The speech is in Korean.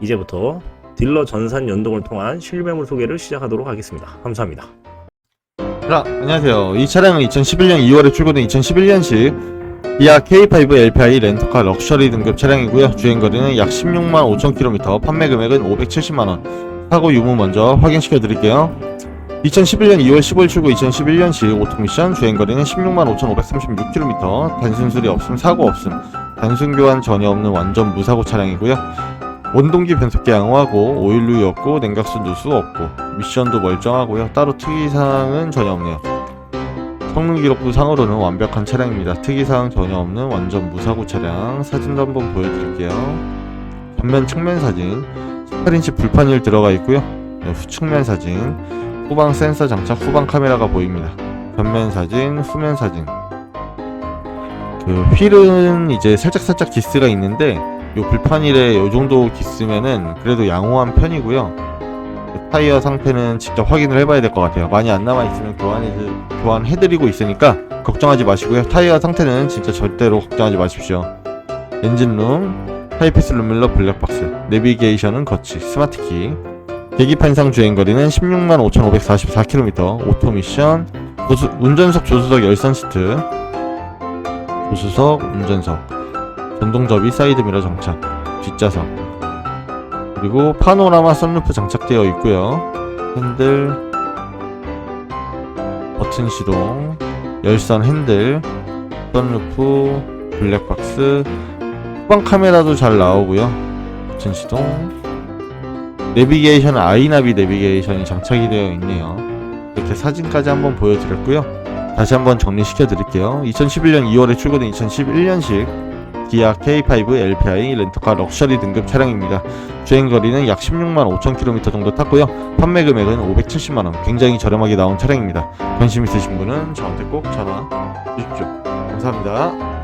이제부터 딜러 전산 연동을 통한 실매물 소개를 시작하도록 하겠습니다. 감사합니다. 자, 안녕하세요. 이 차량은 2011년 2월에 출고된 2011년식 기아 K5 LPI 렌터카 럭셔리 등급 차량이고요. 주행거리는 약 16만 5천 km, 판매 금액은 570만 원. 사고 유무 먼저 확인시켜 드릴게요. 2011년 2월 15일 출고 2011년식 오토미션 주행거리는 16만 5,536km, 단순 수리 없음, 사고 없음, 단순 교환 전혀 없는 완전 무사고 차량이고요. 원동기 변속기 양호하고 오일류 없고 냉각수 누수 없고 미션도 멀쩡하고요. 따로 특이사항은 전혀 없네요. 성능 기록부 상으로는 완벽한 차량입니다. 특이사항 전혀 없는 완전 무사고 차량 사진도 한번 보여드릴게요. 전면 측면 사진 18인치 불판일 들어가 있고요. 네, 후측면 사진 후방 센서 장착 후방 카메라가 보입니다. 전면 사진 후면 사진 그 휠은 이제 살짝살짝 기스가 있는데 요 불판일에 요 정도 기스면은 그래도 양호한 편이고요. 그 타이어 상태는 직접 확인을 해봐야 될 것 같아요. 많이 안 남아 있으면 교환해 교환해드리고 있으니까 걱정하지 마시고요. 타이어 상태는 진짜 절대로 걱정하지 마십시오. 엔진룸, 하이패스 룸밀러 블랙박스, 내비게이션은 거치, 스마트키, 계기판상 주행거리는 16만 5,544km, 오토미션, 운전석 조수석 열선 시트, 조수석, 운전석, 전동접이 사이드 미러 장착, 뒷좌석. 그리고 파노라마 선루프 장착되어 있고요. 핸들 버튼 시동 열선 핸들 선루프 블랙박스. 후방 카메라도 잘 나오고요. 버튼 시동. 내비게이션 아이나비 내비게이션이 장착이 되어 있네요. 이렇게 사진까지 한번 보여드렸고요. 다시 한번 정리시켜 드릴게요. 2011년 2월에 출고된 2011년식 기아 K5 LPI 렌터카 럭셔리 등급 차량입니다. 주행 거리는 약 16만 5천 km 정도 탔고요. 판매 금액은 570만 원. 굉장히 저렴하게 나온 차량입니다. 관심 있으신 분은 저한테 꼭 전화 주십시오. 감사합니다.